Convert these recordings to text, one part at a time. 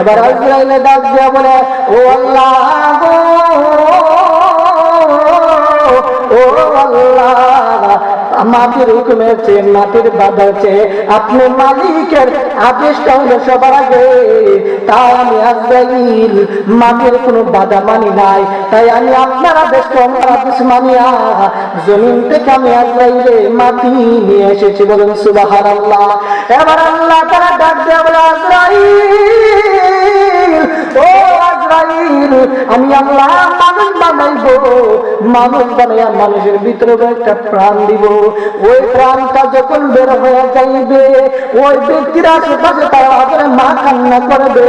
এবার আজরাইলে ডাক দিয়া বলে ও আল্লাহ গো, ও আল্লাহ মাটির হুকুমের চেয়ে মাটির বাধার চেয়ে আপনি মালিকের আদেশটা হলো সবার আগে। তাই আমি আজরাইল মাটির কোনো বাধা মানি নাই। তাই আমি আপনার আদেশটা আমার আদেশ মানিয়া জমিন থেকে আমি আজরাইলে মাটি নিয়ে এসেছি বলুন সুবাহার আল্লাহ এবার আল্লাহ তারা ডাক বলে আজরাইল ও আজরাইল, আমি আল্লাহ মানুষ বানাইব, মানুষ বানাইয়া মানুষের ভিতরে একটা প্রাণ দিব। ওই প্রাণটা যখন বের হয়ে যাইবে, ওই ব্যক্তির আশেপাশে তারা আদরে মা কান্না করবে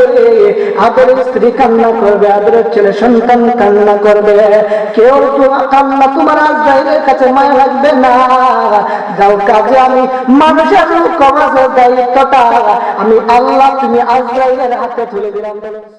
আদরের স্ত্রী কান্না করবে, আদরের ছেলে সন্তান কান্না করবে। কেউ কান্না তোমার আজরাইলের কাছে মায় লাগবে না। যাও কাজে আমি মানুষের কমাজের দায়িত্বটা আমি আল্লাহ, তুমি আজরাইলের হাতে তুলে দিলাম বলেন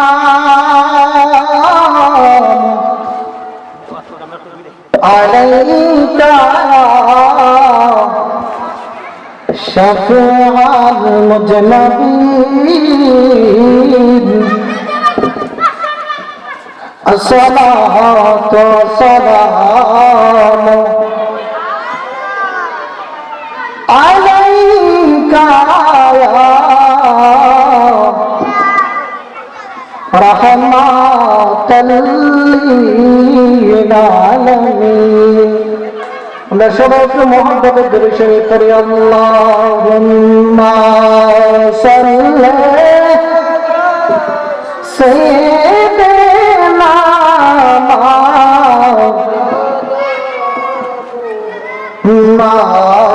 عليك شفيع المجنبين الصلاة والسلام عليك يا رحمة للعالمين আমরা সবাই একটু মহাব্বতের ধরে শুরু করি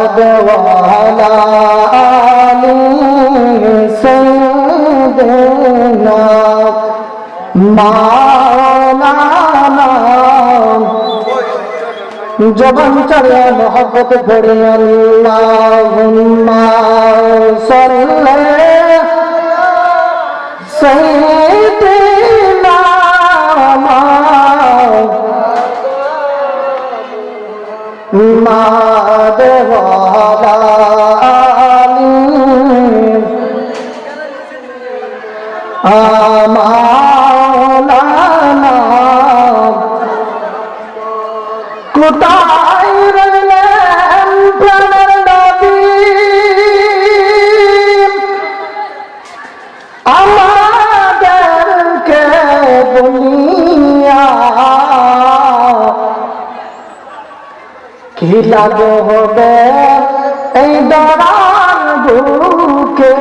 মাদওয়ালা আলী সদনা মাওলা জবান চলে মহব্বত করে আল্লাহুম্মা আমানা। কোথায় রইলেন প্রাণের নবী। আমাদেরকে বলিয়া কি লাভ হবে এই দরার বুকে,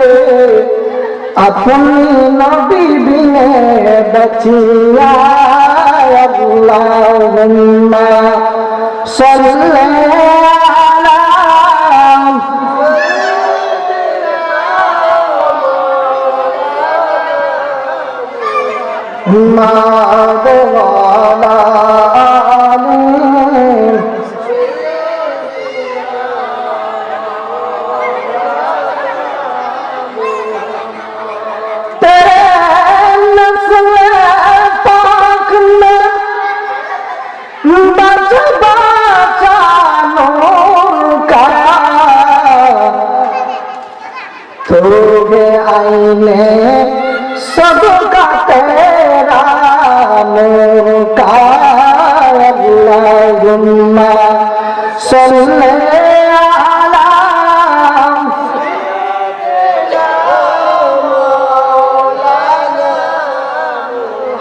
আপনি নবী বিনে বচিয়া আল্লাহুম্মা সাল্লি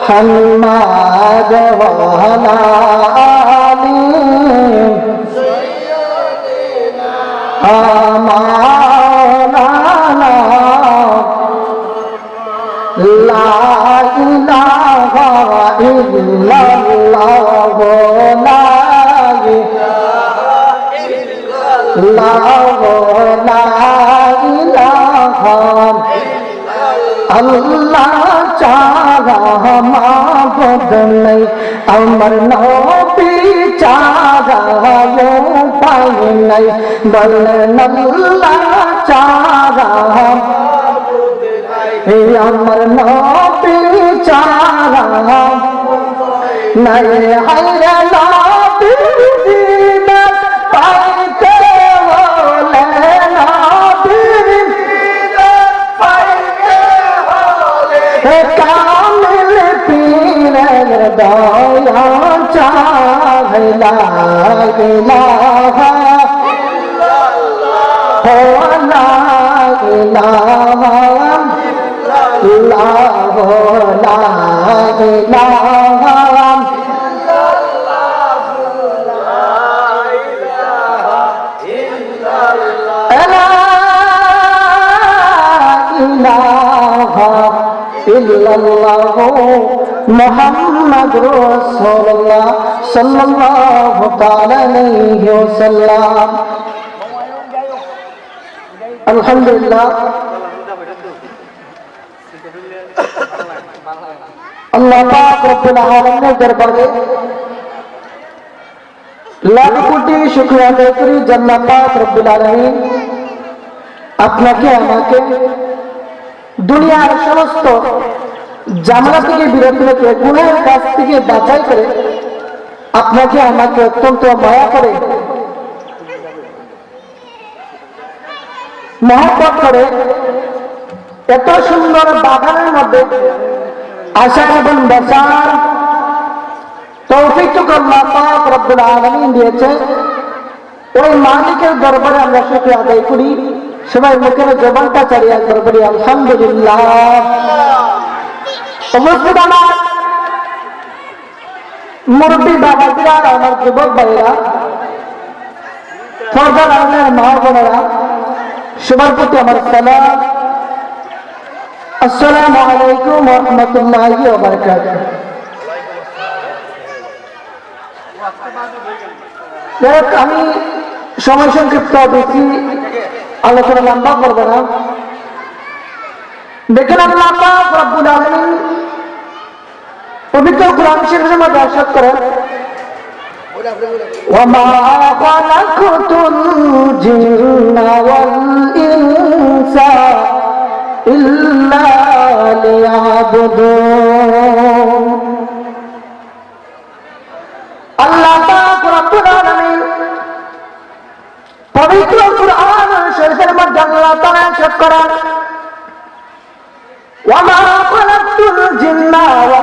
محمد وعلى آله أمانا لا إله إلا الله لا إله لا إله আল্লাহ চারা মাবদ নাই আমার নবী চারা পাই নাই। বলেন আল্লাহ চারা এই আমার নবী চারা নাই। হায়রা কামিল পীরের দয়া চাহলা ইলাহা হো লা ইলাহা মোহাম্মদ রসুল্লাহ সাল্লাল্লাহু আলাইহি ওয়াসাল্লাম। আলহামদুলিল্লাহ। আল্লাহ পাক রব্বুল আলামিনের দরবারে লাখ কোটি শুকরিয়া আদায় করি, জান্নাত পাক রব্বুল আলামিন আপনাকে, আমাকে, দুনিয়ার সমস্ত জামলা থেকে বিরত রেখে গুণের কাছ থেকে বাছাই করে আপনাকে আমাকে অত্যন্ত মায়া করে, মহব্বত করে, এত সুন্দর বাগানের মধ্যে আশা এবং বেচার তৌফিক রব্বুল আলামিন দিয়েছে। ওই মালিকের দরবারে আমরা সুখে আদায় করি। সবাই মুখের জবানটা চালিয়ে বলি আলহামদুলিল্লাহ। উপস্থিত আমার মুরব্বী বাবাজিরা, আমার যুবক ভাইরা ফরদার আলমের মা বোনেরা, সবার প্রতি আমার সালাম। আসসালামু আলাইকুম রহমতুল্লাহি ওয়া বারাকাতুহু আমি সময় সংক্ষিপ্ত বেশি আলোচনা লম্বা করব না। দেখেন রব্বুল আলামিন পবিত্র কোরআন শরীফের মধ্যে ارشاد করেন وما خلقت الجن والإنس إلا ليعبدون আল্লাহ পাক রব্বুল আলামিন পবিত্র কুরআন শরীফের মধ্যে আল্লাহ তাআলা ارشاد করেন وما خلقت الجن والإنس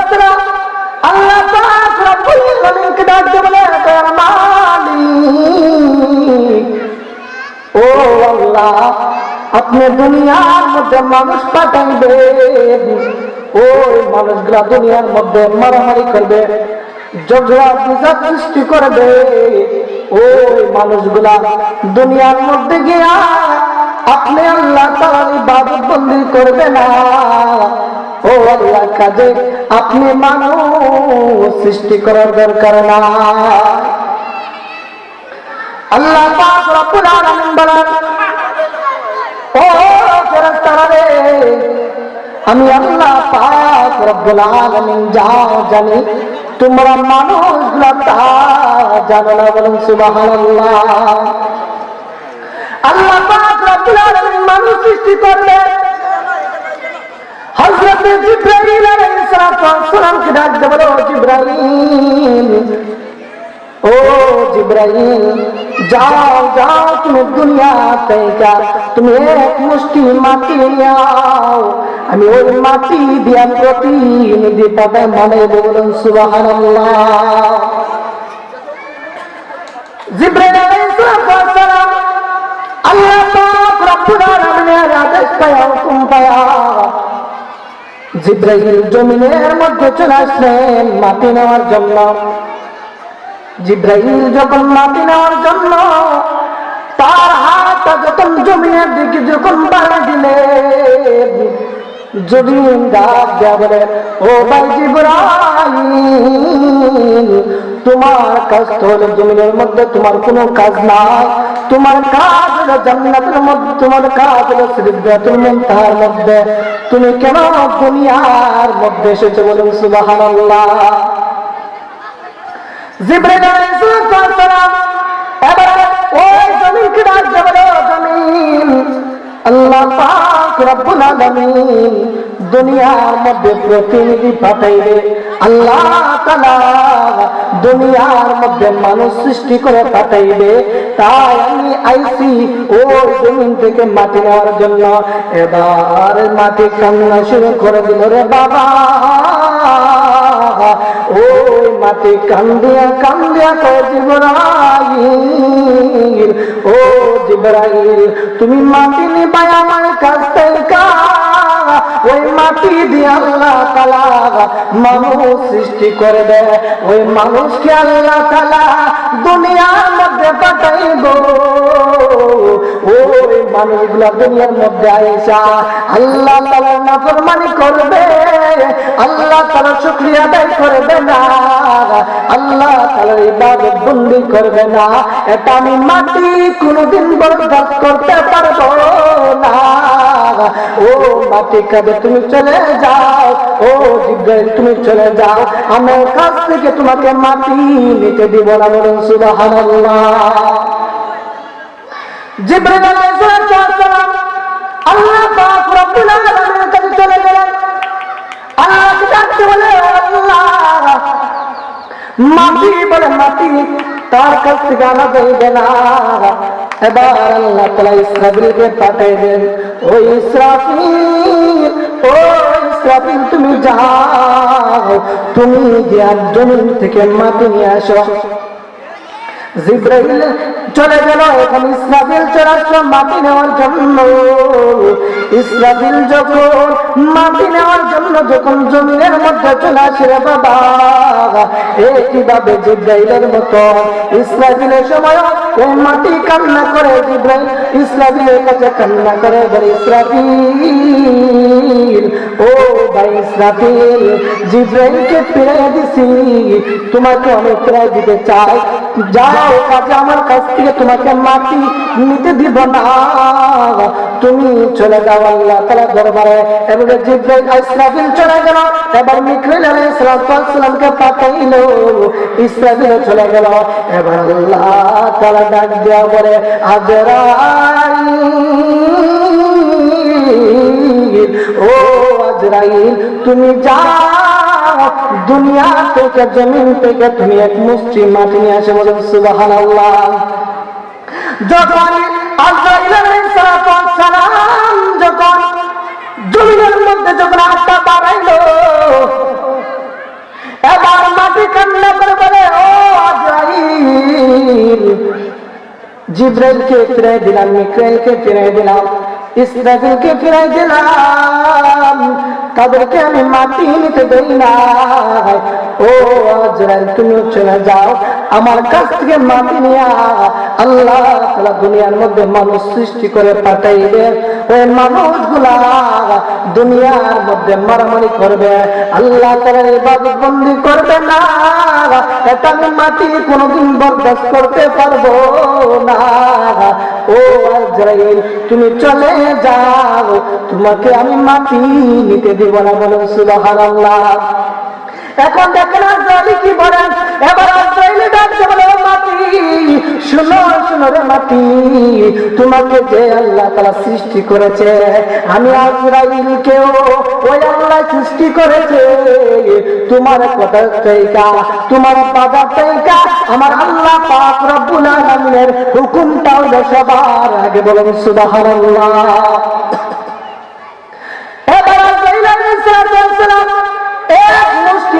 ও আপনি দুনিয়ার মধ্যে মানুষ পাঠাইবেন ওই মানুষগুলা দুনিয়ার মধ্যে মারামারি করবে ঝগড়া বুঝা সৃষ্টি করবে। ওই মানুষগুলা দুনিয়ার মধ্যে গিয়া আপনি আল্লাহ তাআলার ইবাদত বন্দি করবে না। ও আল্লাহ কাজে আপনি মানুষ সৃষ্টি করার দরকার না আল্লাহ পাক রব্বুল আলামিন বলেন, ও ফেরেশতারা রে, আমি আল্লাহ পাক রব্বুল আলামিন যা জানি, তোমরা মানুষগুলা তা জানো না বলুন সুবহানাল্লাহ। আল্লাহ পাক রব্বুল আলামিন মানুষ সৃষ্টি করলেন হযরত জিবরাইল আলাইহিস সালামকে ডাক দেবো জিব্রাহিম ও জিব্রাহিম যাও যাও তুমি দুনিয়া থেকে তুমি এক মুষ্টি মাটি নিয়াও আমি ওই মাটি দিয়া প্রতিনিধি পাবে মনে বলুন সুবহানাল্লাহ জিব্রাইল আলাইহিস সালাম আল্লাহ পাক রব্বুল আলামিনের আদেশ পায়া হুকুম পায়া জিব্রাইল জমিনের মধ্যে চলে আসলেন মাটি নেওয়ার জন্য। জিব্রাইল যখন মাটি নেওয়ার জন্য, তার হাতটা যখন জমিনের দিকে যখন বাড়া দিলেন, জমিন ডাক বলে, ও ভাই জিব্রাইল তোমার কাজ তো হলো জমিনের মধ্যে, তোমার কোনো কাজ নাই তোমার কাজ হলো জান্নাতের মধ্যে, তোমার কাজ হলো সিদ্ধাতুল মধ্যে। তুমি কেন দুনিয়ার মধ্যে এসেছ বলুন সুবহানাল্লাহ। জিব্রাইল আলাইহিস সালাম, এবার ওই জমিনকে জমিন। আল্লাহ পাক রব্বুল আলামিন দুনিয়ার মধ্যে প্রতিনিধি পাঠাইবে। আল্লাহ দুনিয়ার মধ্যে মানুষ সৃষ্টি করে পাঠাইবে। তাই আমি আইছি ওই জমিন থেকে মাটি নেওয়ার জন্য। এবার মাটি কান্না শুরু করে দিল রে বাবা। ওই মাটি কান্দিয়া কান্দিয়া কয় জিবরাইল, ও জিবরাইল, তুমি মাটি নিবাই আমার কাছ থেকে ওই মাটি দিয়ে আল্লাহ তালা মানুষ সৃষ্টি করে দেয়। ওই মানুষকে আল্লাহ তালা দুনিয়ার মধ্যে পাঠাইব। ওই মানুষগুলা দুনিয়ার মধ্যে আইসা আল্লাহ তালা নাফরমানি করবে। আল্লাহ তালা শুক্রিয়া আদায় করবে না। আল্লাহ তালা ইবাদত বন্দি করবে না। এটা আমি মাটি কোনোদিন বরদাস্ত করতে পারব না। ও মাটি কাঁদে তুমি চলে যাও ও জিব্রাইল তুমি চলে যাও আমার কাছ থেকে তোমাকে মাটি নিতে দিব না বলুন সুবহানাল্লাহ জিব্রাইল আলাইহিস সালাম আল্লাহ পাক রব্বুল আলামিনের কাছে চলে গেলেন আল্লাহকে ডাকতে বলে আল্লাহ মাটি বলে মাটি তার কাছ থেকে আনা যাইবে না এবার আল্লাহ তালা ইসরাফিলকে পাঠিয়ে দেন ওই ইসরাফিল ও ইসরাফিল তুমি যাও তুমি দিয়ার জমিন থেকে মাটি নিয়ে আসো জিব্রাইল চলে গেল, এখন ইসরাফিল আসলো মাটি নেওয়ার জন্য। ইসরাফিল যখন মাটি নেওয়ার জন্য, যখন জমিনের মধ্যে চলে আসে রে বাবা কীভাবে জিব্রাইলের মতো। ইসরাফিলের সময় ওই মাটি কান্না করে জিব্রাইল ইসরাফিলের কাছে কান্না করে বলে, ইসরাফিল, ও ভাই ইসরাফিল, জিব্রাইলকে ফিরে দিছি। তোমাকে আমি ফিরে দিতে চাই। যাও কাজে আমার কাছ থেকে তোমাকে মাটি নিতে দিব না। তুমি চলে যাও আল্লাহ তালা দরবারে। এবারে জিব্রাইল ইসরাফিল চলে গেল এবার মিকরাইল আলাইহিস সালামকে পাঠাইল ইসরাফিল চলে গেল। এবার আল্লাহ তালা ডাক দেওয়া বলে, আজরাইল, ও আজরাইল, তুমি যাও, দুনিয়া থেকে, জমিন থেকে তুমি এক মুষ্টি মাটি নিয়ে আসে বলেন সুবাহান যখন আজরাইল আলাইহিস সালাম যখন জমিনের মধ্যে যখন আত্মা বাড়াইলো, এবার মাটি কান্না করে বলে, ও আজরাইল, জিব্রাইলকে ফিরাই দিলাম মিক্রাইলকে ফিরাই দিলাম ইসরাফিলকে ফিরাই দিলাম, তাদেরকে আমি মাটি নিতে দেই না ও আজরাইল তুমি চলে যাও। আমার কাছ থেকে মাটি নিয়ে আল্লাহ তাআলা দুনিয়ার মধ্যে মানুষ সৃষ্টি করে পাঠাইবে ওই মানুষগুলা দুনিয়ার মধ্যে মারামারি করবে। আল্লাহ তাআলা ইবাদত বন্দি করবে না। এটা আমি মাটি কোনোদিন বরদাস্ত করতে পারব না। ও আজরাইল, তুমি চলে যাও। তোমাকে আমি মাটি নিতে দিব না বলুন সুবহানাল্লাহ। এখন দেখেন আজরাইল কি বলেন, এবার আজরাইল ডাকছে বলে মাটি, শুনো শুনো রে মাটি, তোমাকে যে আল্লাহ তারা সৃষ্টি করেছে, আমি আজরাইলকেও ওই আল্লাহ সৃষ্টি করেছে। তোমার কথা তৈকা তোমার বাধা তৈকা আমার আল্লাহ পাক রব্বুল আলামিনের হুকুমটা হলো সবার আগে বলেন সুবহানাল্লাহ এবার আজরাইল আলাইহিস সালাম এক মুষ্টি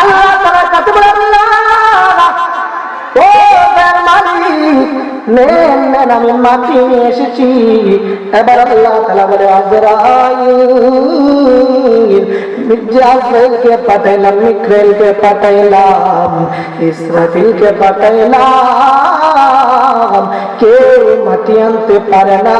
আল্লাহ তাআলার কাছে ও নেন নেন, আমি মাটি এসেছি। এবার আল্লাহ তাআলা বলে, আজরাইল আজরাইলকে পাঠাইলাম, মিক্রেলকে পাঠাইলাম, ইসরাফিলকে পাঠাইলাম। কেউ মাটি আনতে পারে না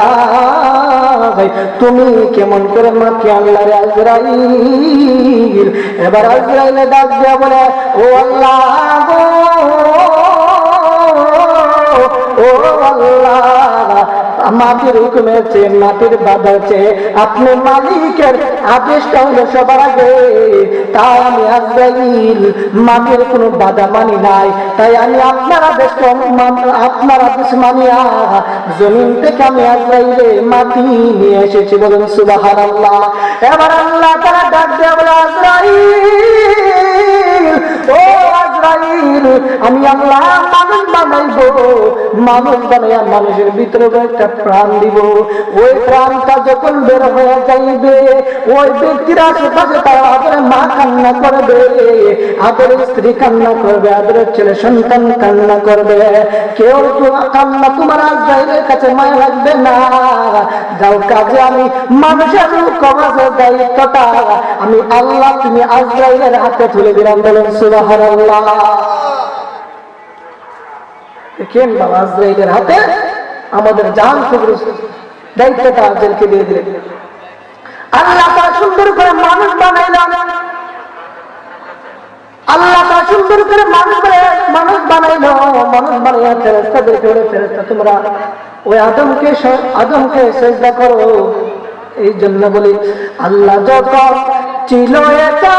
তুমি কেমন করে মাটি আনলা রে আজরাইল? এবার আজরাইলে ডাক দিয়া বলে, ও আল্লাহ ও আল্লাহ মাটির হুকুমের চেয়ে মাটির বাধার চেয়ে আপনি মালিকের আদেশটা হলো সবার আগে। তাই আমি আজরাইল, মাটির কোনো বাধা মানি নাই। তাই আমি আপনার আদেশটা মান- আপনার আদেশ মানিয়া জমিন থেকে আমি আজরাইলে মাটি নিয়ে এসেছি বলেন সুবাহান আল্লাহ এবার আল্লাহ তারা ডাক বলে, আজরাইল, ও আজরাইল আমি আল্লাহ মানুষ বানাইবো, মানুষ বানাইয়া মানুষের ভিতরে একটা প্রাণ দিব। ওই প্রাণটা যখন বের হয়ে যাইবে, ওই ব্যক্তির আশেপাশে তারা আদরে মা কান্না করবে আদরের স্ত্রী কান্না করবে আদরের ছেলে সন্তান কান্না করবে। কেউ কান্না তোমার আজরাইলের কাছে মায়া লাগবে না। যাও কাজে আমি মানুষের কমাজের দায়িত্বটা, আমি আল্লাহ, তুমি আজরাইলের হাতে তুলে দিলাম বলেন সুবহানাল্লাহ। দেখেন বাবা, আজরাইলের হাতে আমাদের জান খবর দায়িত্বটা আজরাইলকে দিয়ে দিলেন। আল্লাহ তা সুন্দর করে মানুষ বানাইলাম আল্লাহ তা সুন্দর করে মানুষ মানুষ বানাইলো, মানুষ বানাইয়া ফেরেস্তাদেরকে বলে ফেরেস্তা তোমরা ওই আদমকে আদমকে চেষ্টা করো। এই জন্য বলি, আল্লাহ যখন ছিল একা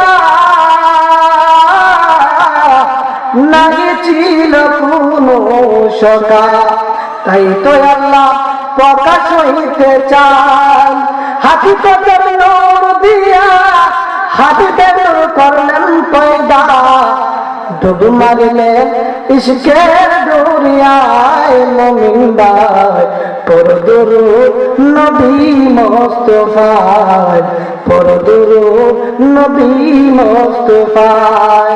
নাগে ছিল কোনো তাই তো আল্লাহ প্রকাশ হইতে চান। হাতিতে নূর দিয়া, হাতিতে নূর করলেন পয়দা। ডুব মারলেন ইশকের দরিয়ায় মমিন্দায় পরদুর নবী মোস্তফায়, পরদুর নবী মোস্তফায়।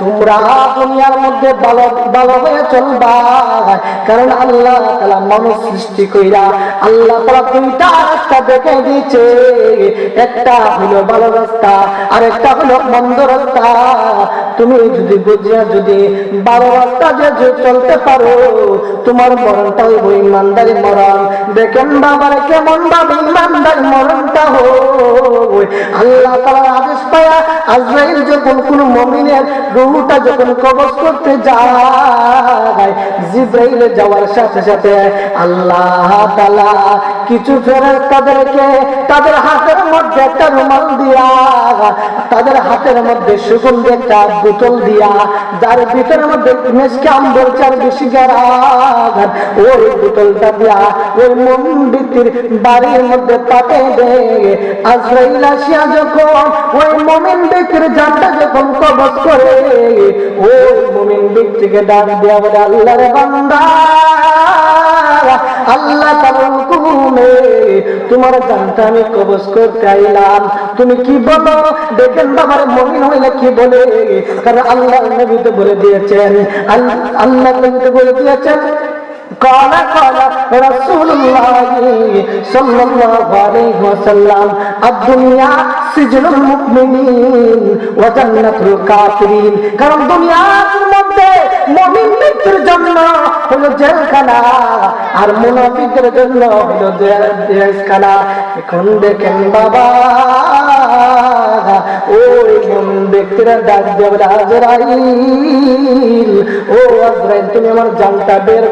তোমরা দুনিয়ার মধ্যে ভালো ভালো চলবা। কারণ আল্লাহ তালা মানুষ সৃষ্টি কইরা আল্লাহ তালা রাস্তা দেখে একটা হলো ভালো রাস্তা আর একটা হলো মন্দ রাস্তা। তুমি যদি বুঝিয়া যদি ভালো রাস্তা যে চলতে পারো, তোমার মরণটা হইব ইমানদারি মরণ। দেখেন বাবার কেমন ভাবে ইমানদারি মরণটা হয় আল্লাহ তালার আদেশ পায়া আজরাইল যখন কোন মমিনের রুহুটা যখন কবজ করতে যায় জিব্রাইলে যাওয়ার সাথে সাথে আল্লাহ তালা কিছু ফেরত তাদেরকে, তাদের হাতের মধ্যে একটা রুমাল দিয়া, তাদের হাতের মধ্যে সুগন্ধি একটা বোতল দিয়া, যার ভিতরের মধ্যে মেসকে আম্বর চার বেশি গেরাগ ওই বোতলটা দিয়া ওই মন্দির বাড়ির মধ্যে পাতে দে। আজরাইল আসিয়া যখন ওই মমিন ব্যক্তির জানটা যখন কবজ করে, ওই মমিন ব্যক্তিকে ডাক দেওয়া বলে, আল্লাহর বান্দা, আল্লাহ তার হুকুমে তোমার জানটা আমি কবজ করতে আইলাম। তুমি কি বলো? দেখেন বাবার মমিন হইলে কি বলে? কারণ আল্লাহ নবী তো বলে দিয়েছেন। আল্লাহ আল্লাহ নবীতে বলে দিয়েছেন قال قال رسول الله صلى الله عليه وسلم الدنيا سجن المؤمنين وجنة الكافرين কারণ দুনিয়ার মধ্যে মুমিন ব্যক্তির জন্য হলো জেলখানা আর মুনাফিকদের জন্য হলো জেলখানা এখন দেখেন বাবা ওই মুমিন ব্যক্তিরা ডাক দেবে আজরাইল ও আজরাইল তুমি আমার জানটা বের